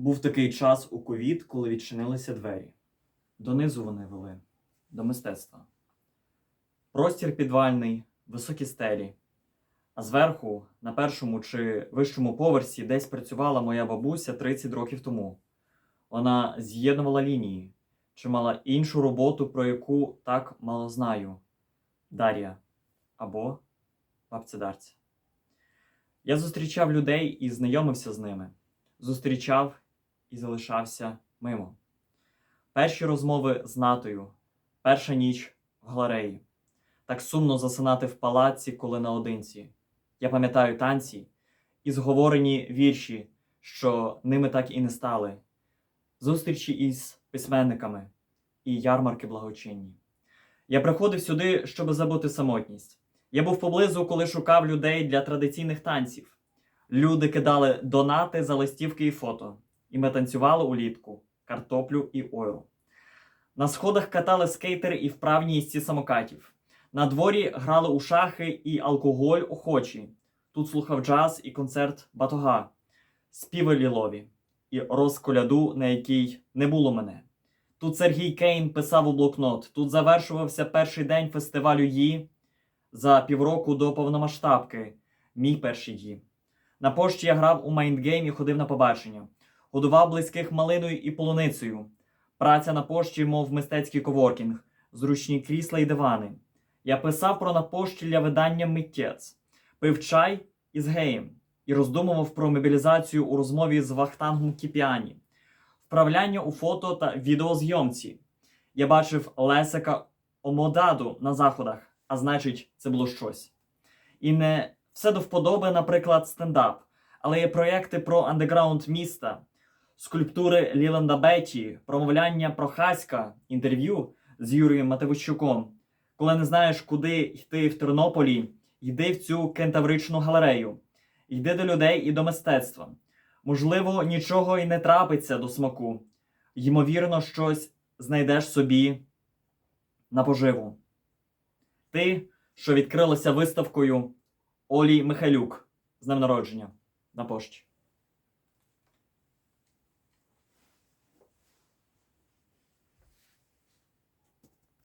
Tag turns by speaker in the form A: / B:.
A: Був такий час у ковід, коли відчинилися двері. Донизу вони вели до мистецтва. Простір підвальний, високі стелі. А зверху, на першому чи вищому поверсі, десь працювала моя бабуся 30 років тому. Вона з'єднувала лінії, чи мала іншу роботу, про яку так мало знаю. Дар'я або бабця Дарця. Я зустрічав людей і знайомився з ними. Зустрічав і залишався мимо. Перші розмови з натою, перша ніч в галереї. Так сумно засинати в палаці, коли наодинці. Я пам'ятаю танці і зговорені вірші, що ними так і не стали, зустрічі із письменниками і ярмарки благочинні. Я приходив сюди, щоб забути самотність. Я був поблизу, коли шукав людей для традиційних танців. Люди кидали донати за листівки і фото, і ми танцювали улітку, картоплю і ойру. На сходах катали скейтери і вправні їзці самокатів. На дворі грали у шахи і алкоголь охочі. Тут слухав джаз і концерт батога, співи лілові і розколяду, на якій не було мене. Тут Сергій Кейн писав у блокнот. Тут завершувався перший день фестивалю Ї за півроку до повномасштабки. Мій перший Ї. На пошті я грав у майндгейм і ходив на побачення. Годував близьких малиною і полуницею. Праця на пошті, мов мистецький коворкінг, зручні крісла і дивани. Я писав про напощілля видання миттєць, пив чай із геєм і роздумував про мобілізацію у розмові з Вахтангом Кіпіані, вправляння у фото та відеозйомці. Я бачив Лесика Омодаду на заходах, а значить, це було щось. І не все до вподоби, наприклад, стендап, але є проєкти про андеграунд міста, скульптури Ліланда Бетті, промовляння про Хаська, інтерв'ю з Юрієм Матевищуком. Коли не знаєш, куди йти в Тернополі, йди в цю кентавричну галерею, йди до людей і до мистецтва. Можливо, нічого і не трапиться до смаку. Ймовірно, щось знайдеш собі на поживу. Ти, що відкрилася виставкою Олі Михайлюк з днем народження на пошті.